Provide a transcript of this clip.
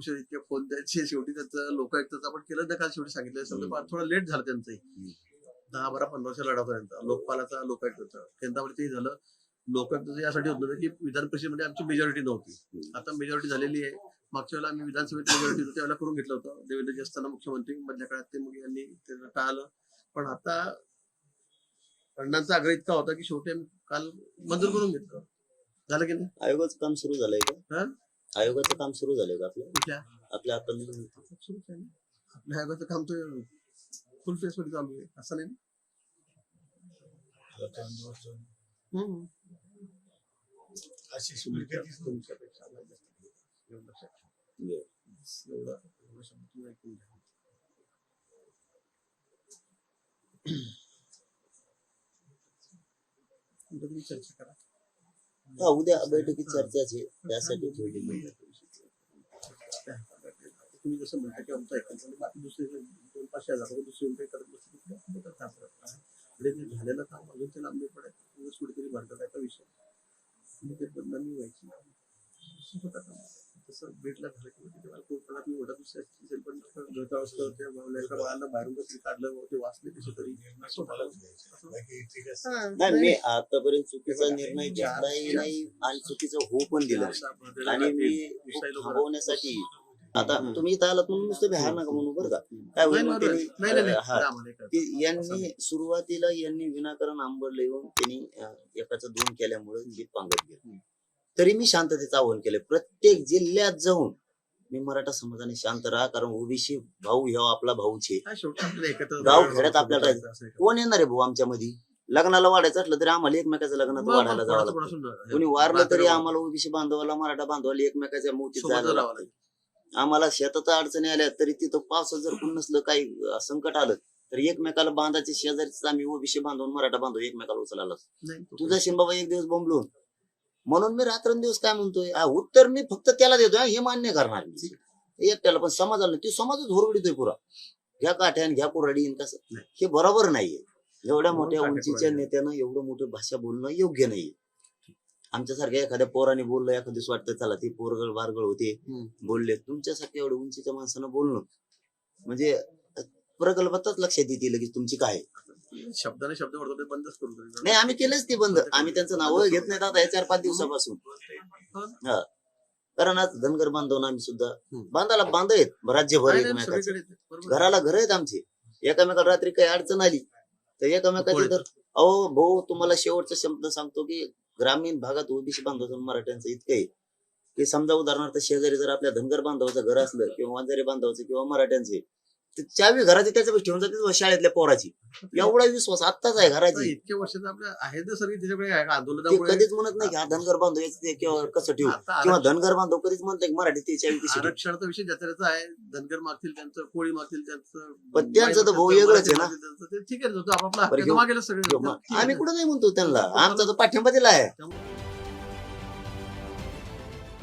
कुशल इतके फोन द्यायचे शेवटी त्याचं लोकायुक्ताचं आपण केलं नाही काल शेवटी सांगितलं. समजा. फार थोडं लेट झालं त्यांचंही. दहा बारा पंधरा वर्ष लढापर्यंत लोकपालाचा लोकायुक्ताचा केंद्रामध्ये तेही झालं. लोकायुक्ताचं यासाठी होत की विधान परिषदेमध्ये आमची मेजॉरिटी नव्हती. आता मेजॉरिटी झालेली आहे. मागच्या वेळेला आम्ही विधानसभेत मेजॉरिटी होती त्यावेळेला करून घेतलं होतं. देवेंद्रजी असताना मुख्यमंत्री मधल्या काळात ते मग यांनी ते टाळलं. पण आता अण्णांचा आग्रह इतका होता की शेवटी काल मंजूर करून घेतलं. झालं की नाही? आयोगाचं काम सुरू झालंय का? आयोगाचं काम सुरू झालंय का आपल्या कुठल्या आपल्या आपण आहे ना. आपल्या आयोगाचं काम तर फुल फेस मध्ये चालू आहे असं नाही ना? हम्म. तुमच्या- तुमच्यापेक्षा आम्हाला जास्त एवढं लक्षात ठेवा. एवढं एवढं शब्द तुम्ही ऐकून घ्या. उद्या तुम्ही चर्चा करा हा उद्या बैठकीत चर्चाच आहे त्यासाठी आहे. तुम्ही जसं म्हणता की आमचं आणि बाकी दुसरे दोन पाचशे हजार दुसरे काही करत त्यात काम करत नाही. आणि ते झालेलं काम अजून त्याला आम्ही पडायचं उगाच कुठेतरी भांडत आहे का विषय आणि ते बदनामी व्हायची का? तसं भेटला झालं की मला कोर्टाला मी ओढत असेल नाही मी आतापर्यंत चुकीचा निर्णय घेतलाही नाही आणि चुकीचं हो पण दिलं. आणि मी थांबवण्यासाठी आता तुम्ही इथं आलात म्हणून नुसतं बिहार नका म्हणून बरं का? काय होईल मग नाही नाही नाही, त्यांनी नाही आम्हाला कळतं. की यांनी सुरुवातीला यांनी विनाकारण आंबडलं येऊन त्यांनी एकाचं दोन केल्यामुळे जीत पांगत गेलं. तरी मी शांततेचं आवाहन केलं. प्रत्येक जिल्ह्यात जाऊन मी मराठा समाजाने शांत राहा कारण ओबीसी भाऊ ह्या आपला आपल्याला एकत्र गाव खेड्यात आपल्याला राहायचं. कोण येणार आहे भाऊ आमच्या मध्ये लग्नाला वाढायचं असलं तरी आम्हाला एकमेकाचं लग्नात वाढायला जावं लागतं. कोणी वारलं तरी आम्हाला ओबीसी बांधवाला मराठा बांधवाला एकमेकाच्या सोबत जायला लागतं. आम्हाला शेतात अडचणी आल्या तरी तिथं पावसात जर कोण नसलं काही संकट आलं तर एकमेकाला बांधायचे शेजारीच आम्ही ओबीसी बांधून मराठा बांधव एकमेकाला उचलायला तुझा शिंबाबा एक दिवस बोंबलून. म्हणून मी रात्रंदिवस काय म्हणतोय आ, उत्तर मी फक्त त्याला देतोय हे मान्य करणार मी एकट्याला पण समाजाला नाही. ती समाजच होरगडीतोय पुरा घ्या काठ्यान घ्या कुराडी कसं. हे बरोबर नाहीये एवढ्या मोठ्या काठ्या उंचीच्या कुऱ्हाडी. नेत्यानं एवढं मोठं भाषा बोलणं योग्य नाहीये आमच्यासारख्या एखाद्या पोराने बोललं एखाद्या दिवस वाटतं चला ते पोरगळ वारगळ होते हम्म. बोलले तुमच्यासारख्या एवढ्या उंचीच्या माणसानं बोलणं म्हणजे प्रकल्पातच लक्षात येते लगेच तुमची काय आहे. शब्दाने शब्द वाढतो ते बंदच टाकायचं. नाही आम्ही केलंच ते बंद आम्ही त्यांचं नाव घेत नाहीत आता या चार पाच दिवसापासून हा. कारण आज धनगर बांधव आम्ही सुद्धा. बांधाला बांध आहेत राज्यभर नाही, नाही, एकमेकाचे. घराला घर आहेत आमचे एकामेकाला रात्री काही अडचण आली तर एकामेकाचे. तर अहो भाऊ तुम्हाला शेवटचा शब्द सांगतो की ग्रामीण भागात ओबीसी बांधवाचं आणि मराठ्यांचं इतकं आहे की समजा उदाहरणार्थ शेजारी जर आपल्या धनगर बांधवाचं घर असलं किंवा वंजारी बांधवाचं किंवा मराठ्यांचे चावी घराची त्याच्यापाशी ठेवून जाते शाळेतल्या पोराची. एवढा विश्वास आत्ताच आहे घराची. इतक्या वर्षात आपल्या आहेत ना सगळी त्याच्याकडे आहे का ते आंदोलनामुळे कधीच म्हणत नाही की हा धनगर बांधव याचं ते किंवा कसं ठेवू? आता किंवा धनगर बांधव कधीच म्हणत नाही की मराठी ते चावी कशी ठेवू आरक्षणाचा विषय ज्याचा त्याचा आहे धनगर मागतील त्यांचं कोळी मागतील त्यांचं पण त्यांचं तर भाऊ वेगळंच आहे ना. ते ठीक आहे तो आपापला हक्क आहे, तो सगळे. आहे. आम्ही कुठं नाही म्हणतो त्यांना. आमचा तो पाठिंबा दिला आहे.